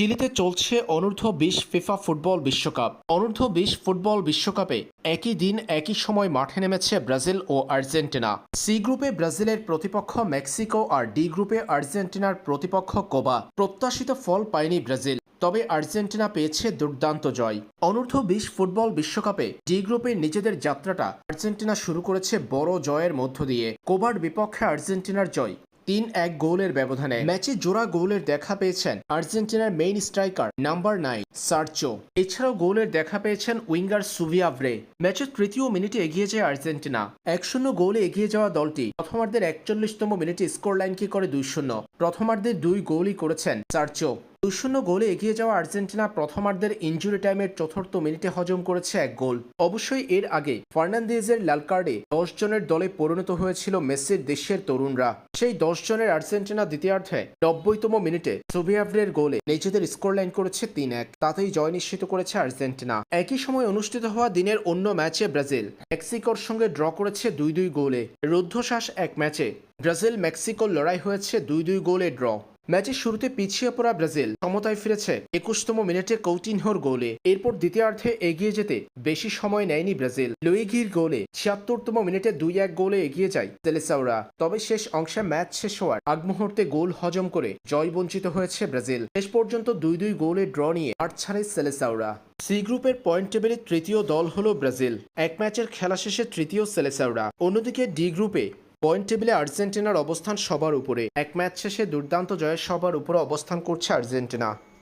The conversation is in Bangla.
চিলিতে চলছে অনূর্ধ্ব বিশ ফিফা ফুটবল বিশ্বকাপ। অনূর্ধ্ব বিশ ফুটবল বিশ্বকাপে একই দিন, একই সময় মাঠে নেমেছে ব্রাজিল ও আর্জেন্টিনা। সি গ্রুপে ব্রাজিলের প্রতিপক্ষ মেক্সিকো আর ডি গ্রুপে আর্জেন্টিনার প্রতিপক্ষ কোবা। প্রত্যাশিত ফল পায়নি ব্রাজিল, তবে আর্জেন্টিনা পেয়েছে দুর্দান্ত জয়। অনূর্ধ্ব বিশ ফুটবল বিশ্বকাপে ডি গ্রুপে নিজেদের যাত্রাটা আর্জেন্টিনা শুরু করেছে বড় জয়ের মধ্য দিয়ে। কোবার বিপক্ষে আর্জেন্টিনার জয় তিন এক গোলের ব্যবধানে ম্যাচে জোড়া গোলের দেখা পেয়েছেন আর্জেন্টিনার মেইন স্ট্রাইকার নাম্বার নাইন সার্চো। এছাড়াও গোলের দেখা পেয়েছেন উইঙ্গার সুভিয়াভ্রে ম্যাচের তৃতীয় মিনিটে এগিয়ে যায় আর্জেন্টিনা। এক শূন্য গোলে এগিয়ে যাওয়া দলটি প্রথমার্ধের একচল্লিশতম মিনিটে স্কোর লাইন কি করে দুই শূন্য। প্রথমার্ধের দুই গোলই করেছেন সার্চো। দুই শূন্য গোলে এগিয়ে যাওয়া আর্জেন্টিনা প্রথমার্ধের ইঞ্জুরি টাইমের চতুর্থ মিনিটে হজম করেছে এক গোল। অবশ্যই এর আগে ফার্নান্দেজের লাল কার্ডে দশ জনের দলে পরিণত হয়েছিল মেসির দেশের তরুণরা। সেই দশ জনের আর্জেন্টিনা দ্বিতীয়ার্ধে নব্বইতম মিনিটে সোভিয়াভ্রের গোলে নিজেদের স্কোর লাইন করেছে তিন এক। তাতেই জয় নিশ্চিত করেছে আর্জেন্টিনা। একই সময় অনুষ্ঠিত হওয়া দিনের অন্য ম্যাচে ব্রাজিল মেক্সিকোর সঙ্গে ড্র করেছে দুই দুই গোলে। রুদ্ধশ্বাস এক ম্যাচে ব্রাজিল মেক্সিকোর লড়াই হয়েছে দুই দুই গোলে ড্র। ম্যাচের শুরুতে পিছিয়ে পড়া ব্রাজিল সমতায় ফিরেছে একুশতম মিনিটে কৌটিনহোর গোলে। এরপর দ্বিতীয়ার্ধে এগিয়ে যেতে বেশি সময় নেয়নি ব্রাজিল। লুইগির গোলে ছিয়াত্তরতম মিনিটে দুই এক গোলে এগিয়ে যায় সেলেসাওরা তবে শেষ অংশে ম্যাচ শেষ হওয়ার আগ মুহূর্তে গোল হজম করে জয় বঞ্চিত হয়েছে ব্রাজিল। শেষ পর্যন্ত দুই দুই গোলে ড্র নিয়ে মাঠ ছাড়ে সেলেসাওরা সি গ্রুপের পয়েন্ট টেবিলে তৃতীয় দল হল ব্রাজিল। এক ম্যাচের খেলা শেষে তৃতীয় সেলেসাওরা অন্যদিকে ডি গ্রুপে পয়েন্ট টেবিলে আর্জেন্টিনার অবস্থান সবার উপরে। এক ম্যাচ শেষে দুর্দান্ত জয়ের সবার উপরে অবস্থান করছে আর্জেন্টিনা।